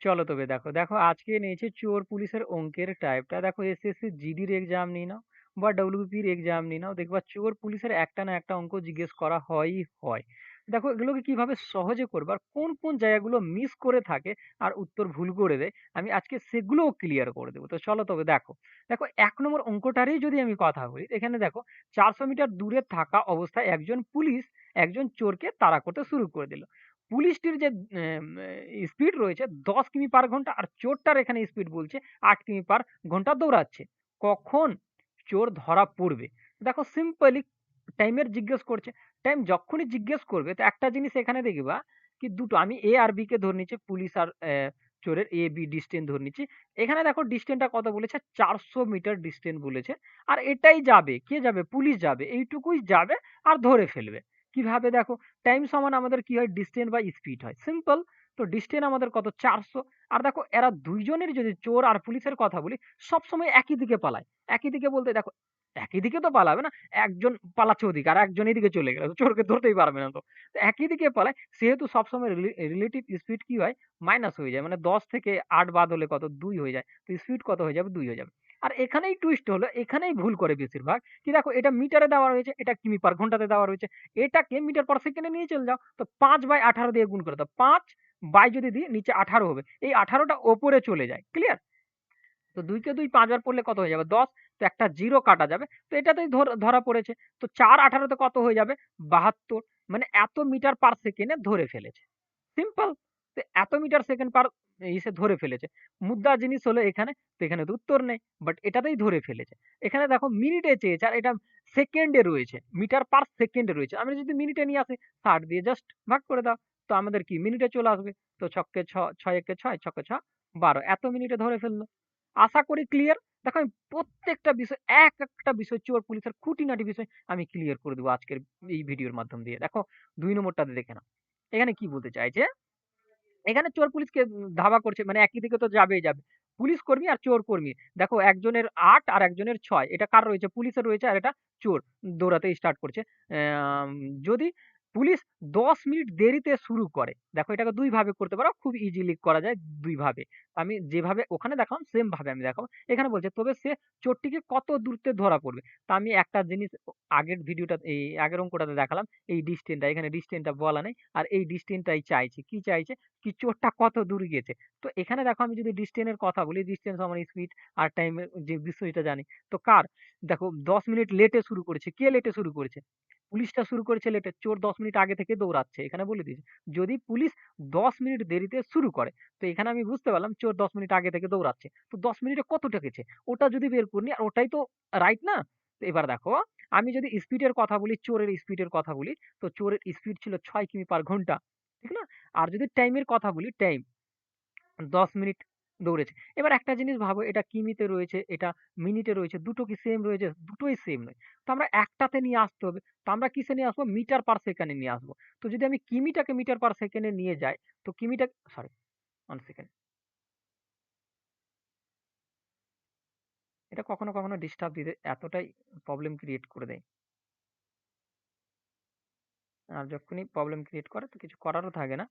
চলো তবে দেখো দেখো আজকে নিয়েছে চোর পুলিশের অঙ্কের টাইপটা দেখো এসএসসি জিডির এক্সাম নিয়ে নাও বা ডব্লিউপির এক্সাম নিয়ে নাও। দেখবা চোর পুলিশের একটা না একটা অঙ্ক জিজ্ঞেস করা হয়ই হয়। দেখো এগুলোকে কীভাবে সহজে করবে আর কোন কোন জায়গাগুলো মিস করে থাকে আর উত্তর ভুল করে দেয়, আমি আজকে সেগুলোও ক্লিয়ার করে দেবো। তো চলো তবে দেখো দেখো এক নম্বর অঙ্কটারই যদি আমি কথা বলি, এখানে দেখো চারশো মিটার দূরে থাকা অবস্থায় একজন পুলিশ একজন চোরকে তাড়া করতে শুরু করে দিল। পুলিশটির যে স্পিড রয়েছে, দশ কিমি পার ঘণ্টা, আর চোরটার এখানে স্পিড বলছে আট কিমি পার ঘণ্টা দৌড়াচ্ছে। কখন চোর ধরা পড়বে? দেখো সিম্পলি টাইমের জিজ্ঞেস করছে। টাইম যখনই জিজ্ঞেস করবে, তো একটা জিনিস এখানে দেখবা কি দুটো, আমি এ আর বি কে ধরে নিচ্ছি, পুলিশ আর চোরের এ বি ডিস্টেন্স ধরে নিচ্ছি। এখানে দেখো ডিস্টেন্সটা কত বলেছে? চারশো মিটার ডিস্টেন্স বলেছে। আর এটাই যাবে, কে যাবে? পুলিশ যাবে, এইটুকুই যাবে আর ধরে ফেলবে। কীভাবে দেখো? টাইম সমান আমাদের কি হয়? ডিস্টেন্স বা স্পিড হয়। সিম্পল তো ডিস্টেন্স আমাদের কত? চারশো। আর দেখো, এরা দুইজনের যদি চোর আর পুলিশের কথা বলি, সবসময় একই দিকে পালায়। একই দিকে বলতে দেখো, একই দিকে তো পালাবে না। একজন পালাচ্ছে ওদিকে আর একজন এদিকে চলে গেল। চোরকে ধরতেই পারবে না তো। তো একই দিকে পালায়, সেহেতু সবসময় রিলেটিভ স্পিড কি হয়? মাইনাস হয়ে যায়। মানে দশ থেকে আট বাদ হলে কত? দুই হয়ে যায়। তো স্পিড কত হয়ে যাবে? দুই হয়ে যাবে। আর এখানেই টুইস্ট হলো, এখানেই ভুল করে বেশিরভাগ। কি দেখো, এটা মিটারে দেওয়া রয়েছে, এটা কিমি পার ঘন্টাতে দেওয়া রয়েছে। এটাকে মিটার পার সেকেন্ডে নিয়ে চলে যাও, তো পাঁচ বাই আঠারো দিয়ে গুণ করে দাও। পাঁচ বাই যদি দিই, নিচে আঠারো হবে। এই আঠারোটা ওপরে চলে যায় ক্লিয়ার তো দুইকে দুই পাঁচবার পড়লে কত হয়ে যাবে? দশ। তো একটা জিরো কাটা যাবে। তো এটাতেই ধর- পড়েছে। তো চার আঠারোতে কত হয়ে যাবে? বাহাত্তর। মানে এত মিটার পার সেকেন্ডে ধরে ফেলেছে। সিম্পল এত মিটার সেকেন্ড পার ইসে ধরে ফেলেছে। মুদ্রা জিনিস হলো এখানে, তো এখানে তো উত্তর নেই বাট এটাতেই ধরে ফেলেছে। এখানে দেখো মিনিটে চেয়েছে, আর এটা সেকেন্ডে রয়েছে, মিটার পার সেকেন্ডে রয়েছে। আমি যদি মিনিটে নিয়ে আসি, ষাট দিয়ে জাস্ট ভাগ করে দাও, তো আমাদের কি, মিনিটে চলে আসবে? তো ছক্কে ছ, ছয় একে ছয় ছক্কে ছ, বারো, এত মিনিটে ধরে ফেলল। আশা করি ক্লিয়ার দেখো আমি প্রত্যেকটা বিষয়, এক একটা বিষয়, চোর, পুলিশের খুঁটিনাটি বিষয় আমি ক্লিয়ার করে দেবো আজকের এই ভিডিওর মাধ্যম দিয়ে। দেখো, দুই নম্বরটাতে দেখে নাও। এখানে কি বলতে চাইছে? এখানে চোর পুলিশকে ধাওয়া করছে মানে একই দিকে তো যাবেই যাবে। পুলিশ কর্মী আর চোর কর্মী। দেখো, একজনের আট আর একজনের ছয়। এটা কার রয়েছে? পুলিশের রয়েছে আর এটা চোর দৌড়াতে স্টার্ট করছে। যদি পুলিশ দশ মিনিট দেরিতে শুরু করে, দেখো এটাকে দুই ভাবে করতে পারো, খুব ইজিলি করা যায় দুই ভাবে আমি যেভাবে ওখানে দেখালাম সেম ভাবে আমি দেখাবো। এখানে বলছে, তবে সে চোরটিকে কত দূরত্বে ধরা পড়বে? তা আমি একটা জিনিস আগের ভিডিওটা এই আগের অঙ্কটাতে দেখালাম, এই ডিস্টেন্সটা এখানে ডিস্টেন্সটা বলা নেই, আর এই ডিস্টেন্সটাই চাইছে। কি চাইছে? কি চোরটা কত দূর গেছে? তো এখানে দেখো, আমি যদি ডিস্টেন্সের কথা বলি ডিস্টেন্স আমার স্পিড আর টাইমের যে বিষয়টা জানি, তো কার? দেখো, দশ মিনিট লেটে শুরু করেছে। কে লেটে শুরু করেছে? পুলিশটা শুরু করেছে লেটে চোর দশ মিনিট আগে থেকে দৌড়াচ্ছে। এখানে বলে দিয়েছে, যদি পুলিশ দশ মিনিট দেরিতে শুরু করে। তো এখানে আমি বুঝতে পারলাম, চোর দশ মিনিট আগে থেকে দৌড়াচ্ছে। তো দশ মিনিটে কতটা গেছে ওটা যদি বের করি আর ওটাই তো রাইট না? এবার দেখো, আমি যদি স্পিডের কথা বলি, চোরের স্পিডের কথা বলি, তো চোরের স্পিড ছিল ছয় কিমি পার ঘণ্টা, ঠিক না? আর যদি টাইমের কথা বলি টাইম দশ মিনিট দৌড়েছে। এবার একটা জিনিস ভাবো, এটা কিমিতে রয়েছে, এটা মিনিটে রয়েছে, দুটো কি সেম রয়েছে? দুটোই সেম নয়। তো আমরা একটাতে নিয়ে আসতে হবে, তো আমরা কিসে নিয়ে আসব? মিটার পার সেকেন্ডে নিয়ে আসব। তো যদি আমি কিমিটাকে মিটার পার সেকেন্ডে নিয়ে যাই, তো কিমিটা সরি ওয়ান সেকেন্ড এটা কখনো কখনো ডিস্টার্ব দিতে এতটাই প্রবলেম ক্রিয়েট করে দেয়। আর যখনই প্রবলেম ক্রিয়েট করে তো কিছু করারও থাকে না।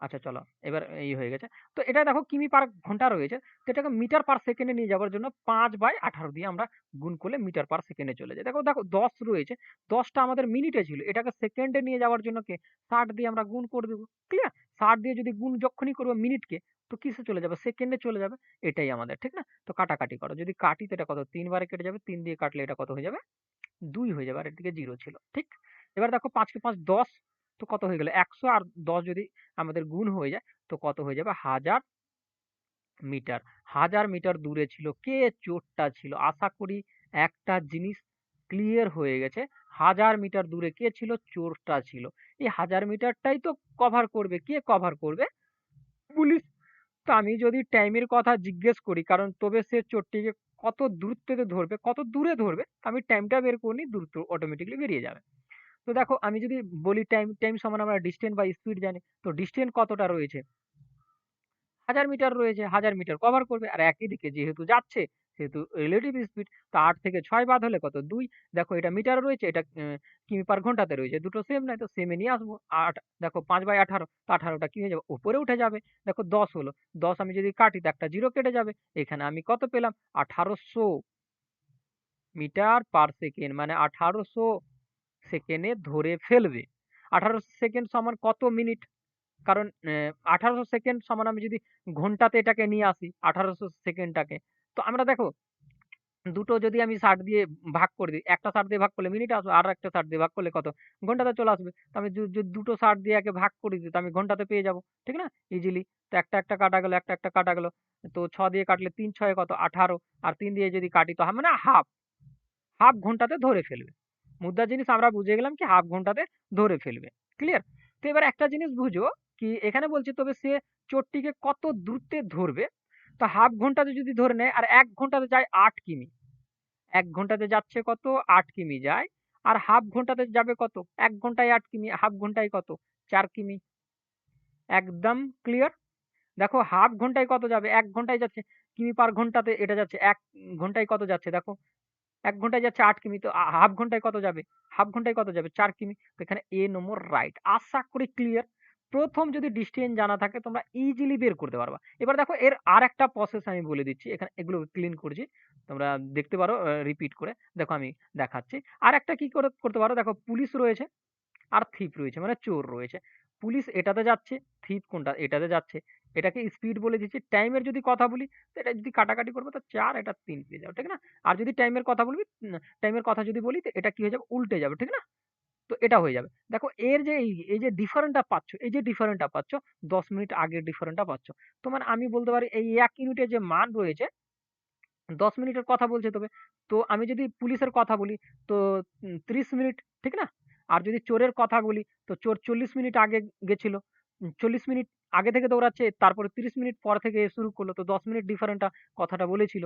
আচ্ছা চলো এবার এই হয়ে গেছে। তো এটা দেখো কিমি পার ঘণ্টা রয়েছে। তো এটাকে মিটার পার সেকেন্ডে নিয়ে যাওয়ার জন্য পাঁচ বাই আঠারো দিয়ে আমরা গুণ করলে মিটার পার সেকেন্ডে চলে যায়। দেখো দেখো দশ রয়েছে। দশটা আমাদের মিনিটে ছিল। এটাকে সেকেন্ডে নিয়ে যাওয়ার জন্য কে? ষাট দিয়ে আমরা গুণ করে দেবো। ক্লিয়ার ষাট দিয়ে যদি গুণ যখনই করব মিনিটকে তো কিসে চলে যাবে? সেকেন্ডে চলে যাবে? এটাই আমাদের, ঠিক না? তো কাটাকাটি করো। যদি কাটি তো এটা কত? তিনবারে কেটে যাবে, তিন দিয়ে কাটলে এটা কত হয়ে যাবে? দুই হয়ে যাবে, আর এদিকে জিরো ছিল, ঠিক? এবার দেখো পাঁচকে পাঁচ, দশ, তো কত হয়ে গেল? একশো, আর দশ যদি আমাদের গুণ হয়ে যায়, তো কত হয়ে যাবে? হাজার মিটার। হাজার মিটার দূরে ছিল কে? চোরটা ছিল। আশা করি একটা জিনিস ক্লিয়ার হয়ে গেছে। হাজার মিটার দূরে কে ছিল? চোরটা ছিল। এই হাজার মিটারটাই তো কভার করবে। কে কভার করবে? পুলিশ। তো আমি যদি টাইমের কথা জিজ্ঞেস করি, কারণ তবে সে চোরটিকে কত দূরত্বে ধরবে, কত দূরে ধরবে, আমি টাইমটা বের করে করিনি দূরত্ব অটোমেটিকলি বেরিয়ে যাবে। তো দেখো, আমি যদি বলি টাইম টাইম সমান আমরা ডিস্টেন্স বা স্পিড জানি, তো ডিস্টেন্স কতটা রয়েছে? হাজার মিটার রয়েছে, হাজার মিটার কভার করবে, আর একই দিকে যেহেতু যাচ্ছে সেহেতু রিলেটিভ স্পিড তো ৮ থেকে ছয় বাদ হলে কত? দুই দেখো এটা মিটারে রয়েছে, এটা কিমি পার ঘন্টাতে রয়েছে। দুটো সেম নয় তো সেমে নিয়ে আসব। আট দেখো ৫/১৮ তো ১৮ টা কি হয়ে যাবে? উপরে উঠে যাবে। দেখো ১০ হলো। ১০ আমি যদি কাটি তো একটা 0 কেটে যাবে। এখানে আমি কত পেলাম? ১৮০০ মিটার পার সেকেন্ড মানে ১৮০০ সেকেন্ডে ধরে ফেলবে। ১৮০০ সেকেন্ড সমান কত মিনিট? কারণ আঠারোশো ১৮০০ সেকেন্ড সমান আমি যদি ঘন্টাতে এটাকে নিয়ে আসি ১৮০০ সেকেন্ডটাকে, তো আমরা দেখো দুটো যদি আমি ৬০ দিয়ে ভাগ করে দিই, একটা ৬০ দিয়ে ভাগ করলে মিনিট আসবে, আর একটা ৬০ দিয়ে ভাগ করলে কত? ঘন্টাতে চলে আসবে। তো আমি দুটো ৬০ দিয়ে একে ভাগ করে দিই, তো আমি ঘন্টাতে পেয়ে যাব। ঠিক না? ইজিলি। তো একটা, একটা কাটা গেলো একটা, একটা কাটা গেলো তো ছ দিয়ে কাটলে তিন ছয় কত? ১৮ আর তিন দিয়ে যদি কাটি তো মানে হাফ। হাফ ঘন্টাতে ধরে ফেলবে। মুদ্রা জিনিস আমরা বুঝে গেলাম কি হাফ ঘন্টাতে ধরে ফেলবে। ক্লিয়ার? তো এবার একটা জিনিস বুঝো কি এখানে বলছে তবে সে চোরটিকে কত দূরত্বে ধরবে? তো হাফ ঘন্টাতে যদি ধরে নেয় আর ১ ঘন্টাতে যায় আট কিমি। ১ ঘন্টাতে যাচ্ছে কত? আট কিমি যায়। আর হাফ ঘন্টাতে যাবে কত? এক ঘন্টায় আট কিমি, হাফ ঘন্টায় কত? চার কিমি। একদম ক্লিয়ার? দেখো হাফ ঘন্টায় কত যাবে? এক ঘন্টায় যাচ্ছে কিমি পার ঘন্টাতে এটা যাচ্ছে এক ঘন্টায় কত যাচ্ছে দেখো? এক ঘন্টায় যাচ্ছে আট কিমি। তো হাফ ঘন্টায় কত যাবে? হাফ ঘন্টায় কত যাবে? চার কিমি। এখানে এ নম্বর রাইট। আশা করি ক্লিয়ার। ১ম যদি ডিসটেন্স জানা থাকে তোমরা ইজিলি বের করতে পারবা। এবার দেখো এর আরেকটা প্রসেস আমি বলে দিচ্ছি। এখানে এগুলো ক্লিন করছি। তোমরা দেখতে পারো রিপিট করে। দেখো আমি দেখাচ্ছি। আরেকটা কি করে করতে পারো দেখো পুলিশ রয়েছে আর থিপ রয়েছে মানে চোর রয়েছে। পুলিশ এটাতে যাচ্ছে, থিপ কোনটা? এটাতে যাচ্ছে। এটাকে স্পিড বলে দিচ্ছি। টাইমের যদি কথা বলি, তো এটা যদি কাটাকাটি করবে তো ৪ এটা তিন পেয়ে যাবে। ঠিক না? আর যদি টাইমের কথা বলবি টাইমের কথা যদি বলি তো এটা কি হয়ে যাবে? উল্টে যাবে। ঠিক না? তো এটা হয়ে যাবে। দেখো এর যে এই, যে ডিফারেন্টটা পাচ্ছ, এই যে ডিফারেন্টটা পাচ্ছ ১০ মিনিট আগের ডিফারেন্টটা পাচ্ছ। তো মানে আমি বলতে পারি এই ১ ইউনিটের যে মান রয়েছে ১০ মিনিটের কথা বলছে তবে। তো আমি যদি পুলিশের কথা বলি তো ৩০ মিনিট। ঠিক না? আর যদি চোরের কথা বলি তো চোর ৪০ মিনিট আগে গেছিল। ৪০ মিনিট আগে থেকে দৌড়াচ্ছে তারপরে ৩০ মিনিট পর থেকে শুরু করল। তো ১০ মিনিট ডিফারেন্টটা কথাটা বলেছিল।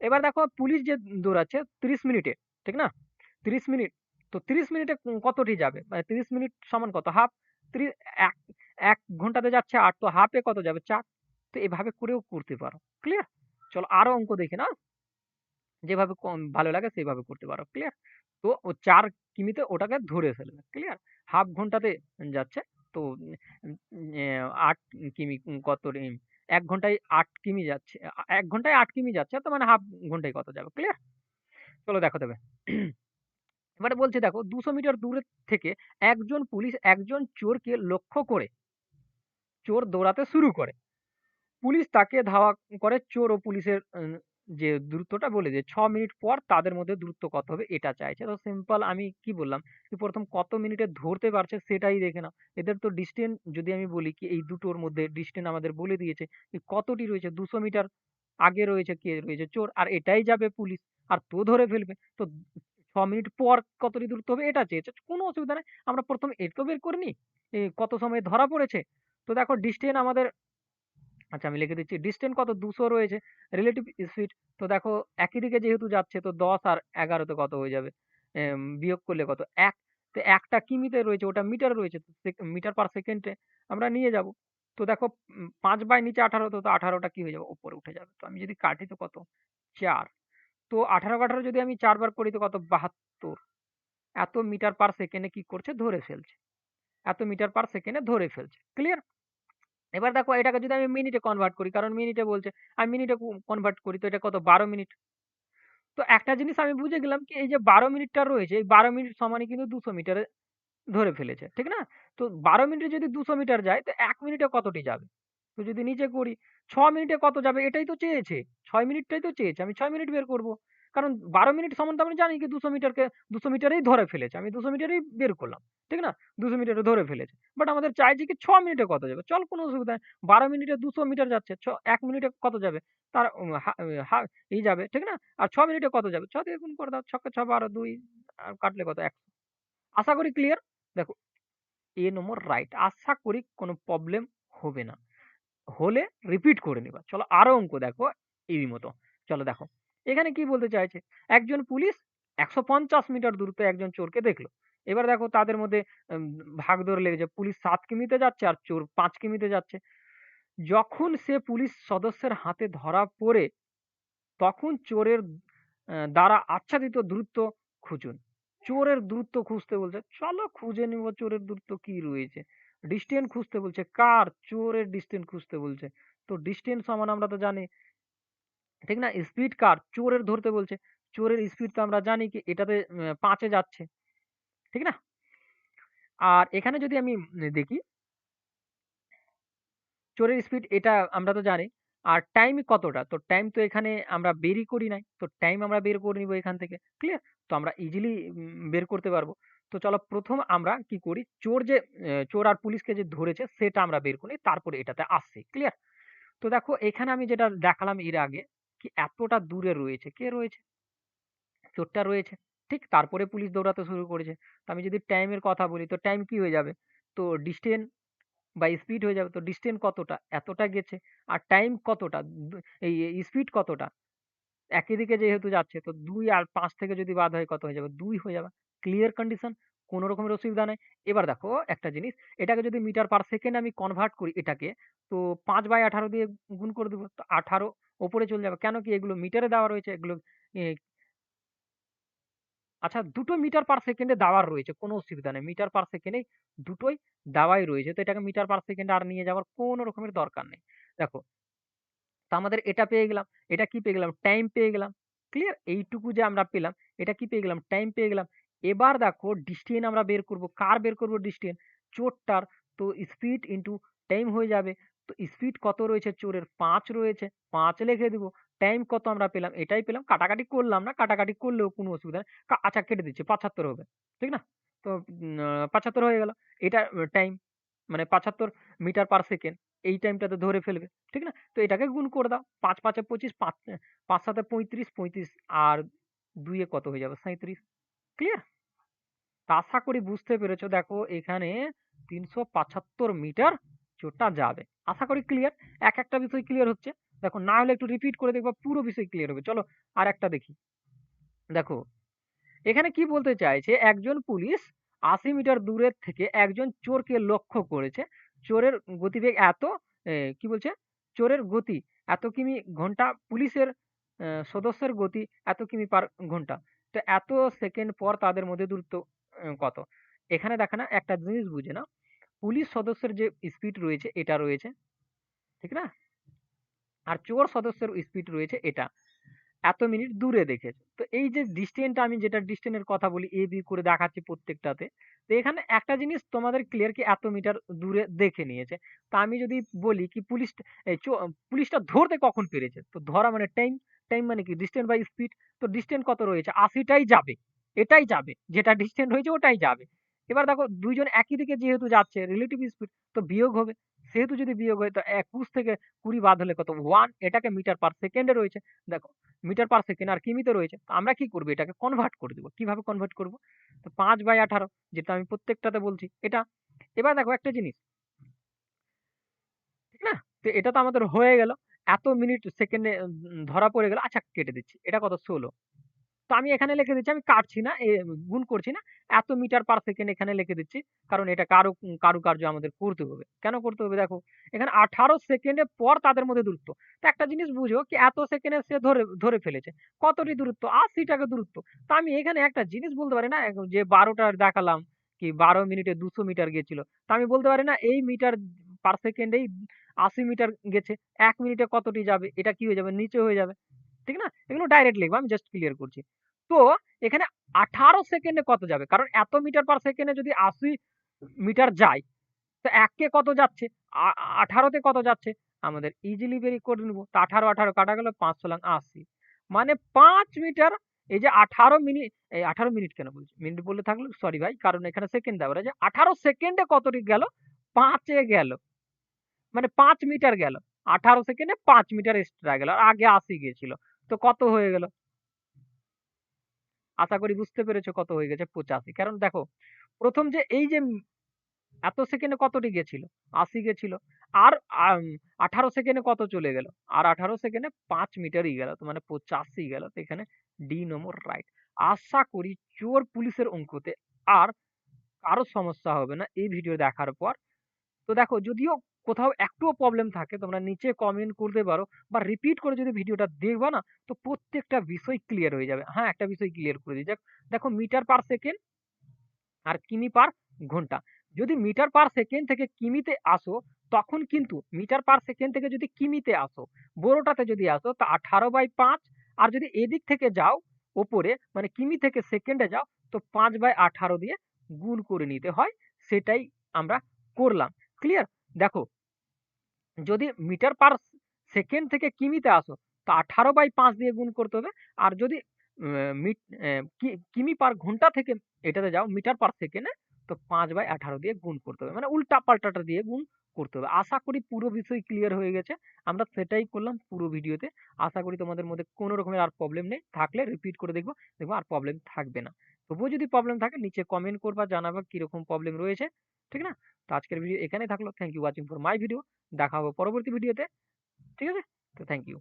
এবার দেখো পুলিশ যে দৌড়াচ্ছে ৩০ মিনিটে। ঠিক না? ৩০ মিনিট। তো ৩০ মিনিটে কতটি যাবে? মানে ৩০ মিনিট সমান কত? হাফ। এক ১ ঘন্টাতে যাচ্ছে ৮ তো হাফে কত যাবে? চার তো এভাবে করেও করতে পারো। ক্লিয়ার? চলো আরও অঙ্ক দেখি না? যেভাবে ভালো লাগে সেভাবে করতে পারো। ক্লিয়ার? তো ও ৪ কিমিতে ওটাকে ধরে ফেলবে। ক্লিয়ার? হাফ ঘন্টাতে যাচ্ছে। তো আট কিমি কত এক ঘন্টায় আট কিমি যাচ্ছে। এক ঘন্টায় আট কিমি যাচ্ছে। তো মানে হাফ ঘন্টায় কত যাবে। ক্লিয়ার? চলো দেখো তবে। এবারে বলছে দেখো, দুশো মিটার দূরে থেকে একজন পুলিশ একজন চোরকে লক্ষ্য করে চোর দৌড়াতে শুরু করে। পুলিশ তাকে ধাওয়া করে, চোর ও পুলিশের যে দূরত্বটা বলে দিয়ে ছ মিনিট পর তাদের মধ্যে দূরত্ব কত হবে এটা চাইছে। তো সিম্পল আমি কি বললাম? যে প্রথম কত মিনিটে ধরতে পারছে সেটাই দেখে নাও। এদের তো ডিসটেন্স যদি আমি বলি কি এই দুটোর মধ্যে ডিসটেন্স আমাদের বলে দিয়েছে যে কতটি রয়েছে, দুশো মিটার আগে রয়েছে, কে রয়েছে, চোর, আর এটাই যাবে পুলিশ। আর তো ধরে ফেলবে। তো ৬ মিনিট পর কতটি দূরত্ব হবে এটা চেয়েছে। কোনো অসুবিধা নাই। আমরা ১ম এর তো বের করে নিই। কত সময় ধরা পড়েছে। তো দেখো ডিসটেন্স আমাদের আচ্ছা আমি লিখে দিচ্ছি। ডিসটেন্স কত? দুশো রয়েছে। রিলেটিভ স্পিড তো দেখো একই দিকে যেহেতু যাচ্ছে, তো ১০ আর ১১ তে কত হয়ে যাবে? বিয়োগ করলে কত? এক তো একটা কিমিতে রয়েছে ওটা মিটার রয়েছে। মিটার পার সেকেন্ডে আমরা নিয়ে যাব। তো দেখো পাঁচ বাই নিচে ১৮ তো আঠারোটা কি হয়ে যাবে? উপরে উঠে যাবে। তো আমি যদি কাটি, তো কত? ৪ তো ১৮ কে ১৮ যদি আমি ৪ বার করি তো কত? ৭২ এত মিটার পার সেকেন্ডে কি করছে? ধরে ফেলছে। এত মিটার পার সেকেন্ডে ধরে ফেলছে। ক্লিয়ার? এবার দেখো এটাকে যদি আমি মিনিটে কনভার্ট করি, কারণ মিনিটে বলছে। আমি মিনিটে কনভার্ট করি, তো এটা কত? ১২ মিনিট। তো একটা জিনিস আমি বুঝে গেলাম কি, এই যে ১২ মিনিটটা রয়েছে, এই ১২ মিনিট সমানই কিন্তু দুশো মিটারে ধরে ফেলেছে। ঠিক না? তো ১২ মিনিটে যদি দুশো মিটার যায়, তো এক মিনিটে কতটি যাবে? তো যদি নিচে করি ৬ মিনিটে কত যাবে? এটাই তো চেয়েছে। ৬ মিনিটটাই তো চেয়েছে। আমি ৬ মিনিট বের করব। কারণ ১২ মিনিট সমান তো আমরা জানি কি ২০০ মিটারকে ২০০ মিটারেই ধরে ফেলেছে। আমি ২০০ মিটারেই বের করলাম। ঠিক না? ২০০ মিটারে ধরে ফেলেছে। বাট আমাদের চাইছে কি ৬ মিনিটে কত যাবে? চল কোনো অসুবিধা নাই। ১২ মিনিটে ২০০ মিটার যাচ্ছে। ছ ১ মিনিটে কত যাবে? তার উম হা হা, ই যাবে। ঠিক না? আর ৬ মিনিটে কত যাবে? ৬ দিয়ে গুণ করে দাও। ৬ কে ৬ ১২ ২ আর কাটলে কত? ১ আশা করি ক্লিয়ার? দেখো, এ নম্বর রাইট। আশা করি কোনো প্রবলেম হবে না। হলে রিপিট করে নিবা। চলো আরও অঙ্ক দেখো এই মতো। চলো দেখো। এখানে কি বলতে চাইছে? একজন পুলিশ ১৫০ মিটার দূরত্বে একজন চোরকে দেখল। এবার দেখো তাদের মধ্যে, উম ভাগদৌড় লেগেছে। পুলিশ ৭ কিমিতে যাচ্ছে আর চোর ৫ কিমিতে যাচ্ছে। যখন সে পুলিশ সদস্যের হাতে ধরা পড়ে, তখন চোরের দ্বারা আচ্ছাদিত দূরত্ব খুঁজুন চোরের দূরত্ব খুঁজতে বলছে, চলো খুঁজে নিব চোরের দূরত্ব কি রয়েছে ডিস্টেন্স খুঁজতে বলছে। কার? চোরের ডিস্টেন্স খুঁজতে বলছে। তো ডিস্টেন্স সমান আমরা তো জানি। ঠিক না? স্পিড কার? চোরের ধরতে বলছে। চোরের স্পিড তো আমরা জানি কি, এটাতে পাঁচে যাচ্ছে। ঠিক না? আর এখানে যদি আমি দেখি, চোরের স্পিড এটা আমরা তো জানি। আর টাইম কতটা? তো টাইম তো এখানে আমরা বেরই করি নাই। তো টাইম আমরা বের করে নিব এখান থেকে। ক্লিয়ার তো আমরা ইজিলি বের করতে পারব। তো চলো প্রথম আমরা কি করি? চোর যে চোর আর পুলিশকে যে ধরেছে সেটা আমরা বের করি তারপরে এটাতে আসছি ক্লিয়ার তো দেখো এখানে আমি যেটা দেখালাম এর আগে কি এতটা দূরে রয়েছে? কে রয়েছে? চোরটা রয়েছে। ঠিক তারপরে পুলিশ দৌড়াতে শুরু করেছে। তো আমি যদি টাইমের কথা বলি, তো টাইম কি হয়ে যাবে? তো ডিস্টেন্স বা স্পিড হয়ে যাবে। তো ডিস্টেন্স কতটা? এতটা গেছে। আর টাইম কতটা? এই স্পিড কতটা? একই দিকে যেহেতু যাচ্ছে, তো দুই আর পাঁচ থেকে যদি বাদ হয় কত হয়ে যাবে? দুই হয়ে যাবে। ক্লিয়ার কন্ডিশন কোনো রকমের অসুবিধা নেই। এবার দেখো, একটা জিনিস, এটাকে যদি মিটার পার সেকেন্ড আমি কনভার্ট করি এটাকে, তো পাঁচ বাই আঠারো দিয়ে গুণ করে দেবো, তো আঠারো ওপরে চলে যাবে। কেন কি এগুলো মিটারে দেওয়া রয়েছে, এগুলো আচ্ছা দুটো মিটার পার সেকেন্ডে দেওয়ার রয়েছে, কোনো অসুবিধা নেই। মিটার পার সেকেন্ডে দুটোই দেওয়াই রয়েছে, তো এটাকে মিটার পার সেকেন্ডে আর নিয়ে যাওয়ার কোনো রকমের দরকার নেই। দেখো, তো আমাদের এটা পেয়ে গেলাম, এটা কি পেয়ে গেলাম? টাইম পেয়ে গেলাম ক্লিয়ার এইটুকু যে আমরা পেলাম, এটা কি পেয়ে গেলাম? টাইম পেয়ে গেলাম। এবার দেখো ডিস্টেন্স আমরা বের করব, কার বের করব ডিস্টেন্স চোরটার। তো স্পিড ইন্টু টাইম হয়ে যাবে। তো স্পিড কত রয়েছে? চোরের পাঁচ রয়েছে। পাঁচ লিখে দেবো। টাইম কত আমরা পেলাম? এটাই পেলাম। কাটাকাটি করলাম না, কাটাকাটি করলেও কোনো অসুবিধা নেই। আচ্ছা কেটে দিচ্ছি। পাঁচাত্তর হবে। ঠিক না? তো পাঁচাত্তর হয়ে গেল। এটা টাইম মানে পাঁচাত্তর মিটার পার সেকেন্ড এই টাইমটাতে ধরে ফেলবে। ঠিক না? তো এটাকে গুণ করে দাও। পাঁচ, পাঁচে পঁচিশ, পাঁচ পাঁচ সাথে পঁয়ত্রিশ পঁয়ত্রিশ, আর দুইয়ে কত হয়ে যাবে? সাঁইত্রিশ। ক্লিয়ার আশা করি বুঝতে পেরেছ। দেখো, এখানে তিনশো পঁচাত্তর মিটার চোরটা যাবে। আশা করি ক্লিয়ার এক একটা বিষয় ক্লিয়ার হচ্ছে। দেখো, না হলে একটু রিপিট করে দেখবা, পুরো বিষয় ক্লিয়ার হবে। চলো আর একটা দেখি। দেখো, এখানে কি বলতে চাইছে? একজন পুলিশ আশি মিটার দূরের থেকে একজন চোরকে লক্ষ্য করেছে। চোরের গতিবেগ এত কি বলছে? চোরের গতি এত কিমি ঘণ্টা, পুলিশের সদস্যের গতি এত কিমি পার ঘণ্টা। তো এত সেকেন্ড পর তাদের মধ্যে দূরত্ব কত? এখানে দেখে না, একটা জিনিস বুঝে না পুলিশ সদস্যের যে স্পিড রয়েছে, এটা রয়েছে, ঠিক না? আর চোর সদস্যের স্পিড রয়েছে, এটা। এত মিনিট দূরে দেখেছে। তো এই যে ডিস্টেন্সটা আমি যেটা ডিস্টেন্সের কথা বলি এ বি করে দেখাচ্ছি প্রত্যেকটাতে, তো এখানে একটা জিনিস তোমাদের ক্লিয়ার কি এত মিটার দূরে দেখে নিয়েছে। তা আমি যদি বলি কি পুলিশ পুলিশটা ধরতে কখন পেরেছে? তো ধরা মানে টাইম টাইম মানে কি? ডিস্টেন্স বাই স্পিড তো ডিস্টেন্স কত রয়েছে? আশিটাই যাবে। এটাই যাবে। যেটা ডিস্টেন্স হয়েছে ওটাই যাবে। এবার দেখো, দুইজন একই দিকে যেহেতু যাচ্ছে রিলেটিভ স্পিড তো বিয়োগ হবে। সেহেতু যদি বিয়োগ হয়, তো একুশ থেকে কুড়ি বাদ হলে কত? ওয়ান এটাকে মিটার পার সেকেন্ডে রয়েছে। দেখো মিটার পার সেকেন্ড আর কিমিতে রয়েছে? আমরা কি করব? এটাকে কনভার্ট করে দেবো। কীভাবে কনভার্ট করব? তো পাঁচ বাই আঠারো, যেটা আমি প্রত্যেকটাতে বলছি, এটা। এবার দেখো একটা জিনিস। ঠিক না? তো এটা তো আমাদের হয়ে গেল। এত মিনিট সেকেন্ডে ধরা পড়ে গেল আচ্ছা কেটে দিচ্ছি, এটা কত? ষোলো। তো আমি এখানে লিখে দিচ্ছি, আমি কাটছি না গুণ করছি না, এত মিটার পার সেকেন্ড এখানে লিখে দিচ্ছি, কারণ এটা কারু, কারুকার্য আমাদের করতে হবে। কেন করতে হবে? দেখো, এখানে আঠারো সেকেন্ডের পর তাদের মধ্যে দূরত্ব। তো একটা জিনিস বুঝো কি, এত সেকেন্ডে সে ধরে ধরে ফেলেছে, কতটি দূরত্ব? আশি টাকা দূরত্ব। তো আমি এখানে একটা জিনিস বলতে পারি না যে বারোটার দেখালাম, কি বারো মিনিটে দুশো মিটার গেছিল তো আমি বলতে পারি না, এই মিটার পার সেকেন্ডেই আশি মিটার গেছে, এক মিনিটে কতটি যাবে, এটা কি হয়ে যাবে, নিচে হয়ে যাবে, ঠিক না? এগুলো ডাইরেক্ট লিখব, আমি জাস্ট ক্লিয়ার করছি। তো এখানে আঠারো সেকেন্ডে কত যাবে? কারণ এত মিটার পার সেকেন্ডে যদি আশি মিটার যায়, তো এককে কত যাচ্ছে? আঠারোতে কত যাচ্ছে? আমাদের ইজিলি বেরি করে নিবো। তো আঠারো আঠারো কাটা গেল পাঁচশো লাখ আশি। মানে পাঁচ মিটার, এই যে আঠারো মিনিট এই আঠারো মিনিট কেন বলছি? মিনিট বলে থাকল সরি ভাই, কারণ এখানে সেকেন্ড দেওয়া আছে আঠারো সেকেন্ডে কতটি গেল? পাঁচে গেল। মানে পাঁচ মিটার গেল। আঠারো সেকেন্ডে পাঁচ মিটার এক্সট্রা গেল, আর আগে আশি গিয়েছিল। তো কত হয়ে গেল? আশা করি বুঝতে পেরেছ কত হয়ে গেছে পঁচাশি। কারণ দেখো, প্রথম যে এই যে এত সেকেন্ডে কতটি গেছিল আশি গেছিল আর আঠারো সেকেন্ডে কত চলে গেল? আর আঠারো সেকেন্ডে পাঁচ মিটারই গেল, তো মানে পঁচাশি গেল। তো এখানে ডি নম্বর রাইট। আশা করি চোর পুলিশের অঙ্কতে আর কারও সমস্যা হবে না এই ভিডিও দেখার পর। তো দেখো, যদিও কোথাও একটুও প্রবলেম থাকে, তোমরা নিচে কমেন্ট করতে পারো বা রিপিট করে যদি ভিডিওটা দেখবা না, তো প্রত্যেকটা বিষয় ক্লিয়ার হয়ে যাবে। হ্যাঁ একটা বিষয় ক্লিয়ার করে দিই। যাক দেখো মিটার পার সেকেন্ড আর কিমি পার ঘণ্টা। যদি মিটার পার সেকেন্ড থেকে কিমিতে আসো, তখন কিন্তু মিটার পার সেকেন্ড থেকে যদি কিমিতে আসো, বড়টাতে যদি আসো, তা আঠারো বাই পাঁচ। আর যদি এদিক থেকে যাও, ওপরে মানে কিমি থেকে সেকেন্ডে যাও, তো পাঁচ বাই আঠারো দিয়ে গুণ করে নিতে হয়, সেটাই আমরা করলাম। ক্লিয়ার দেখো, যদি মিটার পার সেকেন্ড থেকে কিমিতে আসো, তো আঠারো বাই পাঁচ দিয়ে গুণ করতে হবে। আর যদি কিমি পার ঘণ্টা থেকে এটাতে যাও, মিটার পার সেকেন্ডে, তো পাঁচ বাই আঠারো দিয়ে গুণ করতে হবে। মানে উল্টা পাল্টাটা দিয়ে গুণ করতে হবে। আশা করি পুরো বিষয় ক্লিয়ার হয়ে গেছে। আমরা সেটাই করলাম পুরো ভিডিওতে। আশা করি তোমাদের মধ্যে কোনো রকমের আর প্রবলেম নেই। থাকলে রিপিট করে দেখব। দেখব আর প্রবলেম থাকবে না। তবুও যদি প্রবলেম থাকে, নিচে কমেন্ট করবা জানাবা কীরকম প্রবলেম রয়েছে, ঠিক না? তো আজকের ভিডিও এখানেই থাকল। Thank you watching for my video দেখা হবে পরবর্তী ভিডিওতে ঠিক আছে? তো থ্যাংক ইউ